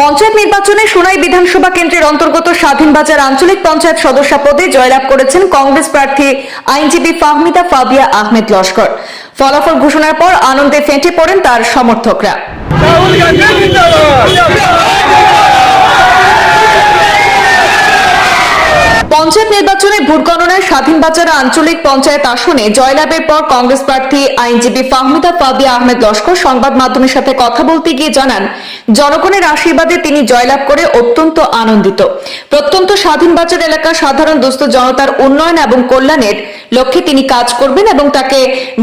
পঞ্চায়েত নির্বাচনে সোনাই বিধানসভা কেন্দ্রের অন্তর্গত স্বাধীন বাজার আঞ্চলিক পঞ্চায়েত সদস্য পদে জয়লাভ করেছেন কংগ্রেস প্রার্থী আইনজীবী ফাহমিদা ফাবিয়া আহমেদ লস্কর। ফলাফল ঘোষণার পর আনন্দে ফেঁটে পড়েন তার সমর্থকরা। পঞ্চায়েত নির্বাচনে ভোট গণনায় স্বাধীন বাজার আঞ্চলিক পঞ্চায়েত আসনে জয়লাভের পর কংগ্রেস প্রার্থী আইনজীবী ফাহমিদা ফাবিয়া আহমেদ লস্কর সংবাদ মাধ্যমের সাথে কথা বলতে গিয়ে জানান, জনগণের আশীর্বাদে তিনি জয়লাভ করে অত্যন্ত আনন্দিত। প্রত্যন্ত স্বাধীন বাজার এলাকা সাধারণ দুস্থ জনতার উন্নয়ন এবং কল্যাণের লক্ষ্যে তিনি কাজ করবেন এবং তাকে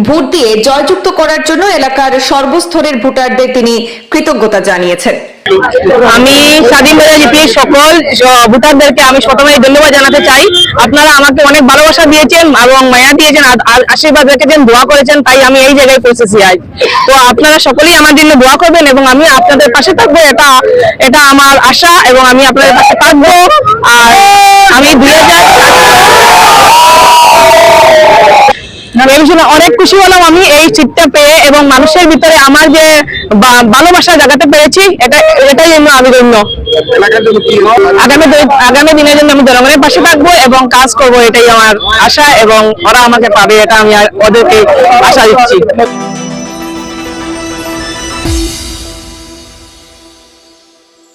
ভোট দিয়ে জয়যুক্ত করার জন্য এলাকার সর্বস্তরের ভোটারদের তিনি কৃতজ্ঞতা জানিয়েছেন। আমি স্বাধীন বাজার জিপির সকল ভোটারদেরকে আমি প্রথমে ধন্যবাদ জানাতে চাই। আপনারা আমাকে অনেক ভালোবাসা দিয়েছেন এবং মায়া দিয়েছেন আশীর্বাদ রেখেছেন, দোয়া করেছেন, তাই আমি এই জায়গায় পৌঁছেছি আজ। তো আপনারা সকলেই আমার জন্য দোয়া করবেন এবং আমি আপনাদের পাশে থাকব, এটা এটা আমার আশা এবং আমি আপনাদের পাশে থাকব। আর আমি দুই অনেক খুশি হলাম আমি এই সিটটা পেয়ে এবং মানুষের ভিতরে আমার যে ভালোবাসা জাগাতে পেরেছি এটা এটাই জন্য আমি ধন্য। আগামী আগামী দিনের জন্য আমি জনগণের পাশে থাকব এবং কাজ করব এটাই আমার আশা এবং ওরা আমাকে পাবে এটা আমি ওদেরকে আশা দিচ্ছি।